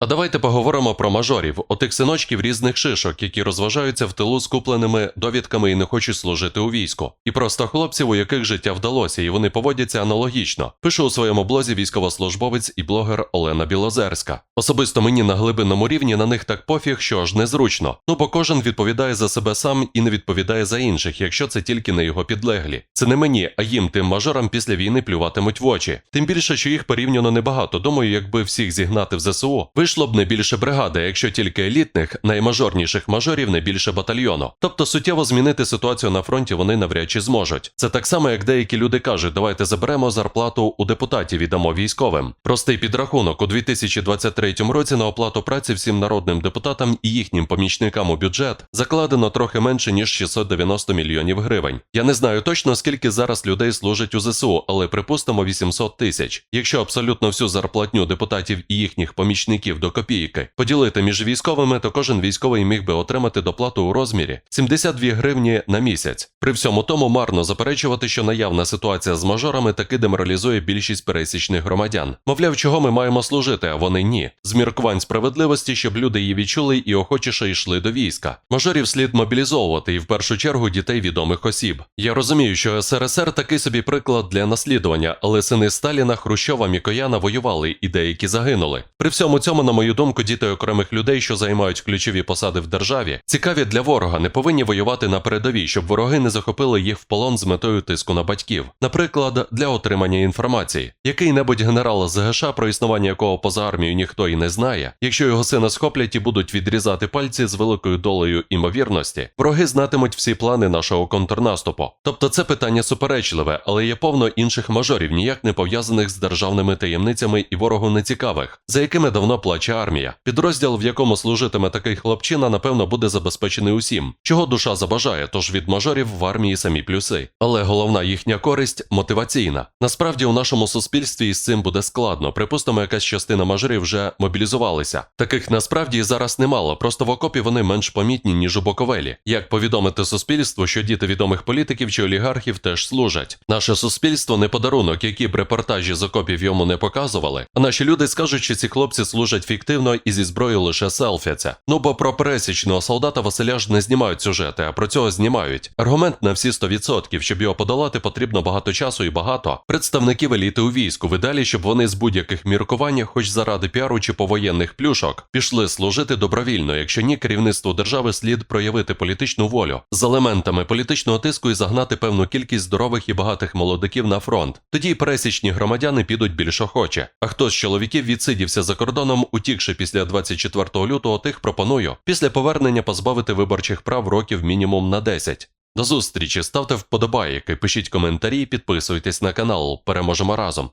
А давайте поговоримо про мажорів, отих синочків різних шишок, які розважаються в тилу з купленими довідками і не хочуть служити у війську. І просто хлопців, у яких життя вдалося, і вони поводяться аналогічно. Пише у своєму блозі військовослужбовець і блогер Олена Білозерська. Особисто мені на глибинному рівні на них так пофіг, що ж незручно. Ну бо кожен відповідає за себе сам і не відповідає за інших, якщо це тільки не його підлеглі. Це не мені, а їм, тим мажорам після війни плюватимуть в очі. Тим більше, що їх порівняно небагато. Думаю, якби всіх зігнати в ЗСУ, вийшло б не більше бригади, якщо тільки елітних, наймажорніших мажорів не більше батальйону. Тобто суттєво змінити ситуацію на фронті вони навряд чи зможуть. Це так само, як деякі люди кажуть, давайте заберемо зарплату у депутатів і дамо військовим. Простий підрахунок у 2023 році на оплату праці всім народним депутатам і їхнім помічникам у бюджет закладено трохи менше ніж 690 мільйонів гривень. Я не знаю точно скільки зараз людей служить у ЗСУ, але припустимо 800 тисяч. Якщо абсолютно всю зарплатню депутатів і їхніх помічників до копійки поділити між військовими, то кожен військовий міг би отримати доплату у розмірі 72 гривні на місяць. При всьому тому марно заперечувати, що наявна ситуація з мажорами таки деморалізує більшість пересічних громадян. Мовляв, чого ми маємо служити, а вони ні. З міркувань справедливості, щоб люди її відчули і охочіше йшли до війська. Мажорів слід мобілізовувати і в першу чергу дітей відомих осіб. Я розумію, що СРСР такий собі приклад для наслідування, але сини Сталіна, Хрущова, Мікояна воювали і деякі загинули. При всьому цьому, на мою думку, діти окремих людей, що займають ключові посади в державі, цікаві для ворога, не повинні воювати на передовій, щоб вороги не захопили їх в полон з метою тиску на батьків. Наприклад, для отримання інформації. Який-небудь генерал з ГШ, про існування якого поза армією ніхто і не знає, якщо його сина схоплять і будуть відрізати пальці з великою долею імовірності, вороги знатимуть всі плани нашого контрнаступу. Тобто це питання суперечливе, але є повно інших мажорів, ніяк не пов'язаних з державними таємницями і ворогу нецікавих, за якими давно плаче армія. Підрозділ, в якому служитиме такий хлопчина, напевно, буде забезпечений усім, чого душа забажає, тож від мажорів в армії самі плюси. Але головна їхня користь мотиваційна. Насправді у нашому суспільстві із цим буде складно. Припустимо, якась частина мажорів вже мобілізувалися. Таких насправді зараз немало, просто в окопі вони менш помітні, ніж у Боковелі. Як повідомити суспільству, що діти відомих політиків чи олігархів теж служать? Наше суспільство не подарунок, які б репортажі з окопів йому не показували. А наші люди скажуть, що ці хлопці служать фіктивно і зі зброєю лише селфяться. Ну бо про пересічного солдата Василя ж не знімають сюжети, а про цього знімають. Аргумент на всі 100%. Щоб його подолати, потрібно багато часу і багато представників еліти у війську. Ви далі, щоб вони з будь-яких міркувань, хоч заради піару чи повоєнних плюшок, пішли служити добровільно. Якщо ні, керівництву держави слід проявити політичну волю з елементами політичного тиску і загнати певну кількість здорових і багатих молодиків на фронт. Тоді й пересічні громадяни підуть більш охоче. А хто з чоловіків відсидівся за кордоном, утікши після 24 лютого, тих пропоную після повернення позбавити виборчих прав років мінімум на 10. До зустрічі, ставте вподобайки, пишіть коментарі, підписуйтесь на канал. Переможемо разом.